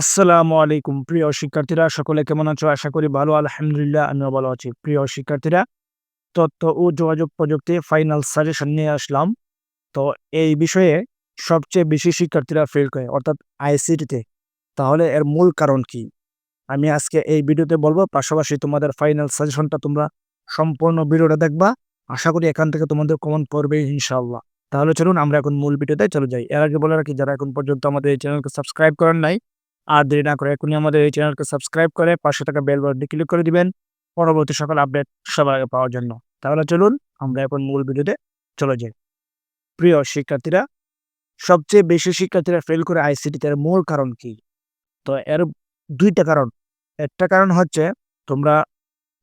আসসালামু আলাইকুম। প্রিয় শিক্ষার্থীরা, সকলে কেমন আছো? আশা করি ভালো, আলহামদুলিল্লাহ, আমিও ভালো আছি। প্রিয় শিক্ষার্থীরা, তথ্য ও যোগাযোগ প্রযুক্তি ফাইনাল সাজেশন নিয়ে আসলাম। তো এই বিষয়ে সবচেয়ে বেশি শিক্ষার্থীরা ফেল করে, অর্থাৎ আইসিটিতে তাহলে এর মূল কারণ কি? আমি আজকে এই ভিডিওতে বলব, পাশাপাশি তোমাদের ফাইনাল সাজেশনটা তোমরা সম্পূর্ণ ভিডিওটা দেখবা। আশা করি এখান থেকে তোমাদের কমন পড়বে, ইনশাআল্লাহ। তাহলে চলুন, আমরা এখন মূল ভিডিওতে চলে যাই। এর আগে বলে রাখি, যারা এখন পর্যন্ত আমাদের এই চ্যানেলকে সাবস্ক্রাইব করেন নাই আর দেরি না করে এখনই আমাদের এই চ্যানেলকে সাবস্ক্রাইব করে পাশে থাকা বেল বাটনটি ক্লিক করে দিবেন পরবর্তী সকল আপডেট সবার আগে পাওয়ার জন্য। তাহলে চলুন আমরা এখন মূল ভিডিওতে চলে যাই। প্রিয় শিক্ষার্থীরা, সবচেয়ে বেশি শিক্ষার্থীরা ফেল করে আইসিটিতে মূল কারণ কি? তো এর দুইটা কারণ। একটা কারণ হচ্ছে তোমরা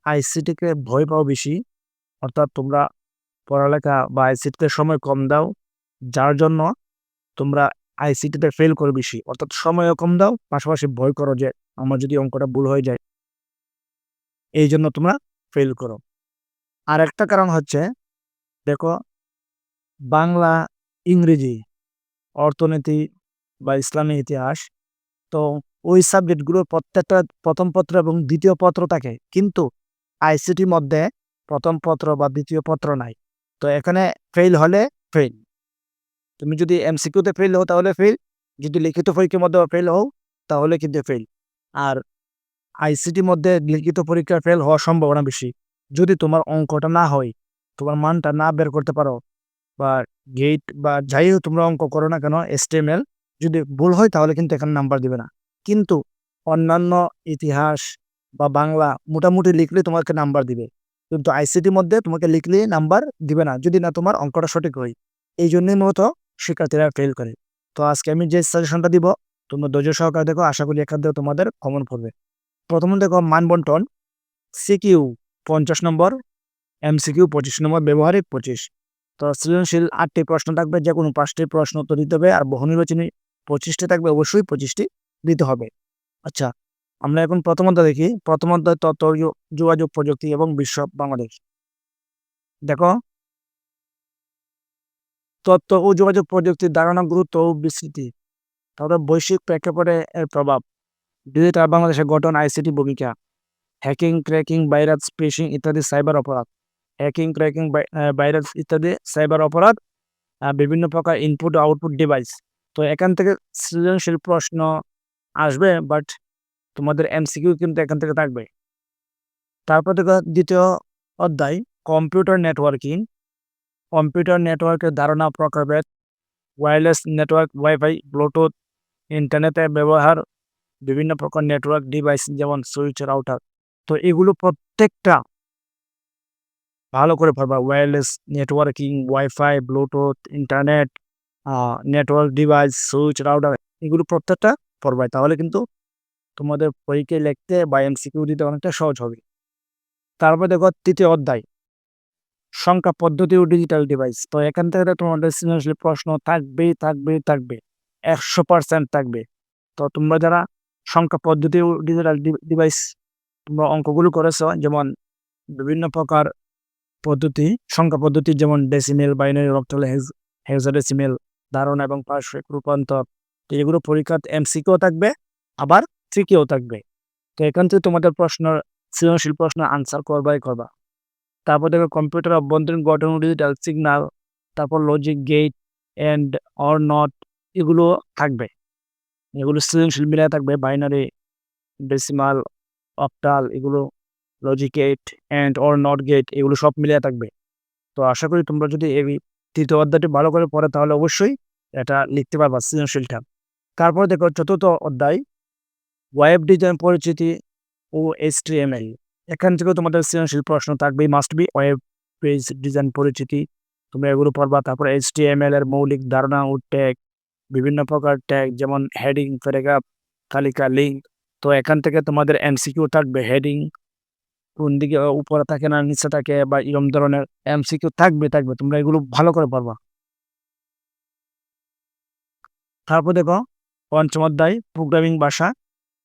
আইসিটিকে ভয় পাও বেশি, অর্থাৎ তোমরা পড়ালেখা বা আইসিটিতে সময় কম দাও, যার জন্য তোমরা আইসিটিতে ফেল করো বেশি, অর্থাৎ সময়ও কম দাও, পাশাপাশি ভয় করো যে আমার যদি অঙ্কটা ভুল হয়ে যায় এই জন্য তোমরা ফেল করো। আর একটা কারণ হচ্ছে, দেখো, বাংলা, ইংরেজি, অর্থনীতি বা ইসলামী ইতিহাস, তো ওই সাবজেক্টগুলোর প্রত্যেকটা প্রথম পত্র এবং দ্বিতীয় পত্র থাকে, কিন্তু আইসিটির মধ্যে প্রথম পত্র বা দ্বিতীয় পত্র নাই। তো এখানে ফেল হলে ফেল তুমি যদি এমসিকিউতে ফেল হও তাহলে ফেল যদি লিখিত পরীক্ষার মধ্যে ফেল হও তাহলে কিন্তু ফেল আর আইসিটির মধ্যে লিখিত পরীক্ষার ফেল হওয়ার সম্ভাবনা বেশি। যদি তোমার অঙ্কটা না হয়, তোমার মানটা না বের করতে পারো, বা গেট বা যাই হোক তোমরা অঙ্ক করো না কেন এসটিএমএল যদি ভুল হয় তাহলে কিন্তু এখানে নাম্বার দিবে না। কিন্তু অন্যান্য ইতিহাস বা বাংলা মোটামুটি লিখলে তোমাকে নাম্বার দিবে। কিন্তু আইসিটির মধ্যে তোমাকে লিখলে নাম্বার দিবে না, যদি না তোমার অঙ্কটা সঠিক হয়। এই জন্যই মূলত শিক্ষার্থীরা ফেল করে। তো আজকে আমি যে সাজেশনটা দিব, তোমরা ধৈর্য সহকারে দেখো, আশা করি এখান থেকে তোমাদের কমন পড়বে। প্রথমে দেখো মান বন্টন সিকিউ পঞ্চাশ নম্বর এমসিকিউ পঁচিশ নম্বর, ব্যবহারিক পঁচিশ। তো সৃজনশীল আটটি প্রশ্ন থাকবে, যে কোনো পাঁচটি প্রশ্ন উত্তর দিতে হবে, আর বহু নির্বাচনী পঁচিশটি থাকবে, অবশ্যই পঁচিশটি দিতে হবে। আচ্ছা আমরা এখন প্রথমত দেখি। প্রথমত তথ্য যোগাযোগ প্রযুক্তি এবং বিশ্ব বাংলাদেশ। দেখো তথ্য ও যোগাযোগ প্রযুক্তির ধারণা গুরুত্ব ও বিস্তৃতি। তারপরে বৈশ্বিক প্রেক্ষাপটে এর প্রভাব। ডিজিটাল বাংলাদেশের গঠন আইসিটি ভূমিকা। হ্যাকিং, ক্র্যাকিং, ভাইরাস ফিশিং ইত্যাদি সাইবার অপরাধ। হ্যাকিং, ক্র্যাকিং ভাইরাস ইত্যাদি সাইবার অপরাধ বিভিন্ন প্রকার ইনপুট আউটপুট ডিভাইস তো এখান থেকে সৃজনশীল প্রশ্ন আসবে বাট তোমাদের এমসিকিউ কিন্তু এখান থেকে থাকবে। তারপর দ্বিতীয় অধ্যায় কম্পিউটার নেটওয়ার্কিং কম্পিউটার নেটওয়ার্কের ধারণা প্রকারভেদ ওয়্যারলেস নেটওয়ার্ক ওয়াইফাই ব্লুটুথ ইন্টারনেটের ব্যবহার বিভিন্ন প্রকার নেটওয়ার্ক ডিভাইস যেমন সুইচ রাউটার তো এগুলো প্রত্যেকটা ভালো করে পড়বা wireless networking wifi bluetooth internet network device switch router এগুলো প্রত্যেকটা পড়বাই। তাহলে কিন্তু তোমাদের পরীক্ষায় লিখতে বা এমসিকিউ দিতে অনেকটা সহজ হবে। তারপর দেখো তৃতীয় অধ্যায়। সংখ্যা, পদ্ধতি ও ডিজিটাল ডিভাইস তো এখান থেকে তোমাদের সৃজনশীল প্রশ্ন থাকবেই থাকবেই থাকবে একশো পার্সেন্ট থাকবে। তো তোমরা যারা সংখ্যা, পদ্ধতি ও ডিজিটাল ডিভাইস তোমরা অঙ্কগুলো করেছ, যেমন বিভিন্ন প্রকার পদ্ধতি, সংখ্যা, পদ্ধতি যেমন ডেসিমেল বাইনারি অক্টাল হেক্সাডেসিমেল ধারণা এবং পার্শ্বিক রূপান্তর, তো এগুলো পরীক্ষার এমসিকেও থাকবে, আবার ট্রিকেও থাকবে। তো এখান থেকে তোমাদের প্রশ্ন সৃজনশীল প্রশ্ন আনসার করবাই করবা। তারপর দেখো কম্পিউটার অভ্যন্তরীণ গঠন ডিজিটাল সিগনাল তারপর logic gate and or not এগুলো থাকবে। এগুলো সৃজনশীল মিলায় থাকবে বাইনারি ডেসিমাল অপটাল এগুলো logic gate and or not gate এগুলো সব মিলিয়ে থাকবে। তো আশা করি তোমরা যদি এই তৃতীয় অধ্যায়টি ভালো করে পড়ে, তাহলে অবশ্যই এটা লিখতে পারবা সৃজনশীলটা। তারপর দেখো চতুর্থ অধ্যায় ওয়েব ডিজাইন পরিচিতি ও এইচটিএমএল এখান থেকেও তোমাদের সৃজনশীল প্রশ্ন থাকবে must be web page design পরিচিতি। তোমরা এগুলো পড়বা, তারপর এইচটিএমএল এর মৌলিক ধারণা ও ট্যাগ বিভিন্ন প্রকার ট্যাগ যেমন হেডিং প্যারাগ্রাফ তালিকা লিঙ্ক তো এখান থেকে তোমাদের এমসিকিউ থাকবে হেডিং কোন দিকে উপরে থাকে না, নিচে থাকে বা এরকম ধরনের এমসিকিউ থাকবে থাকবে, তোমরা এগুলো ভালো করে পারবা তারপর দেখো, পঞ্চম অধ্যায় প্রোগ্রামিং ভাষা।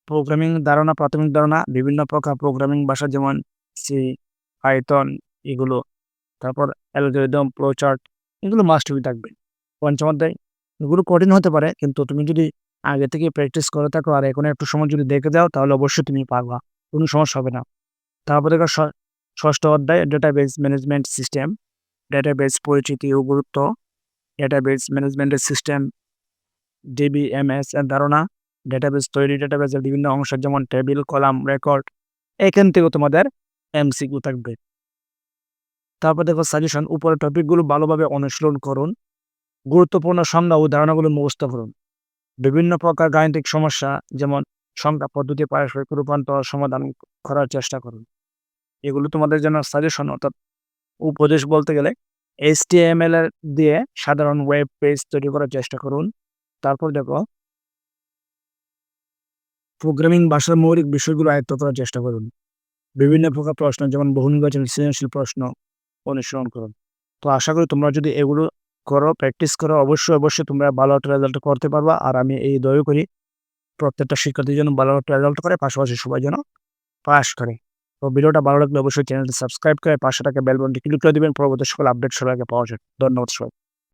প্রোগ্রামিং ধারণা, প্রাথমিক ধারণা, বিভিন্ন প্রকার প্রোগ্রামিং ভাষা যেমন সি পাইথন এগুলো, তারপর অ্যালগোরিদম চার্ট এগুলো মাস্ট বি থাকবে। পঞ্চম অধ্যায়, এগুলো কঠিন হতে পারে, কিন্তু তুমি যদি আগে থেকে প্র্যাকটিস করে থাকো আর এখন একটু সময় যদি দেখে দাও তাহলে অবশ্যই তুমি পারবা, কোনো সমস্যা হবে না। তারপরে দেখো ষষ্ঠ অধ্যায় ডেটাবেস ম্যানেজমেন্ট সিস্টেম ডেটাবেস পরিচিতি ও গুরুত্ব ডেটাবেস ম্যানেজমেন্টের সিস্টেম ডিবিএমএস এর ধারণা ডেটাবেস তৈরি ডেটাবেসের বিভিন্ন অংশ যেমন টেবিল কলাম রেকর্ড এখান থেকেও তোমাদের এমসিকিউ থাকবে। তারপর দেখো সাজেশন উপরের টপিকগুলো ভালোভাবে অনুশীলন করুন। গুরুত্বপূর্ণ সংজ্ঞা ও ধারণাগুলো মুখস্থ করুন। বিভিন্ন প্রকার গাণিতিক সমস্যা যেমন সংখ্যা পদ্ধতি, পারস্পরিক রূপান্তর, সমাধান করার চেষ্টা করুন। এগুলো তোমাদের জন্য সাজেশন অর্থাৎ উপদেশ বলতে গেলে এইচটিএমএল দিয়ে সাধারণ ওয়েব পেজ তৈরি করার চেষ্টা করুন। তারপর দেখো প্রোগ্রামিং ভাষার মৌলিক বিষয়গুলো আয়ত্ত করার চেষ্টা করুন। বিভিন্ন প্রকার প্রশ্ন, যেমন বহু নির্বাচন সৃজনশীল প্রশ্ন অনুসরণ করুন। তো আশা করি তোমরা যদি এগুলো করো প্র্যাকটিস করো, অবশ্যই অবশ্যই তোমরা ভালো একটা রেজাল্ট করতে পারবা। আর আমি এই দয় করি, প্রত্যেকটা শিক্ষার্থীর জন্য ভালো একটা রেজাল্ট করে, পাশাপাশি সবাই যেন পাস করে। তো ভিডিওটা ভালো লাগলে অবশ্যই চ্যানেলটি সাবস্ক্রাইব করে, পাশে টাকা বেল বনটি ক্লিক করে দেবেন। পরবর্তী সকল আপডেট সবাইকে পাওয়া যায় ধন্যবাদ সবাই